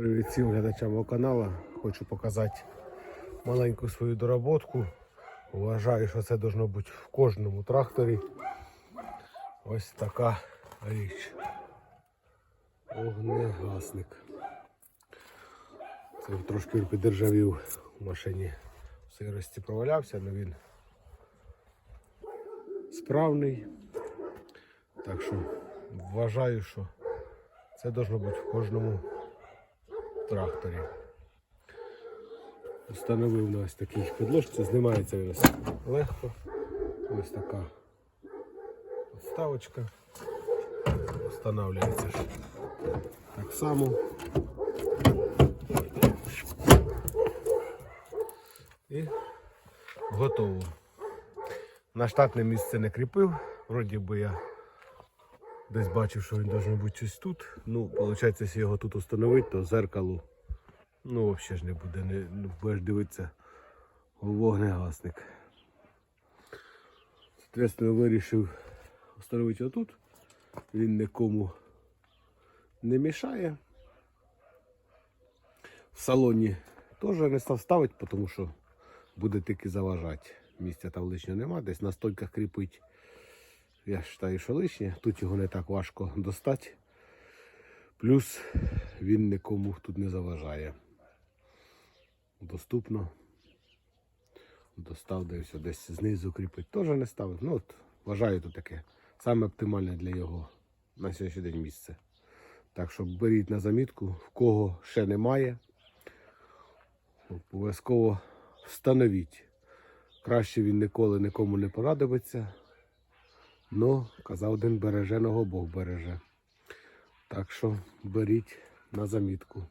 Привіт всім глядачам мого каналу. Хочу показати маленьку свою доработку. Вважаю, що це должно бути в кожному тракторі. Ось така річ. Огнегасник. Це трошки підержавів в машині в сирості провалявся, але він справний. Так що вважаю, що це должно бути в кожному тракторі. Встановив на ось такій підложці, знімається ось легко. Ось така вставочка. Встановлюється так само. І готово. На штатне місце не кріпив, вроді би я Десь бачив, що він должен бути щось тут. Ну, виходить, якщо його тут встановити, то зеркалу ну, взагалі ж не буде. Не, ну, будеш дивитися вогнегасник. Соответственно, вирішив встановити його тут. Він нікому не мішає. В салоні теж не став ставити, тому що буде тільки заважати. Місця там лишнього нема, десь на стойках кріпить. Я вважаю, що лишнє. Тут його не так важко достати. Плюс він нікому тут не заважає. Доступно. Достав десь, десь знизу кріпить. Теж не ставив. Ну от, вважаю тут таке. Саме оптимальне для його на сьогоднішній день місце. Так що беріть на замітку, в кого ще немає. Обов'язково встановіть. Краще він ніколи нікому не порадується. Ну, казав один береженого Бог береже. Так що беріть на замітку.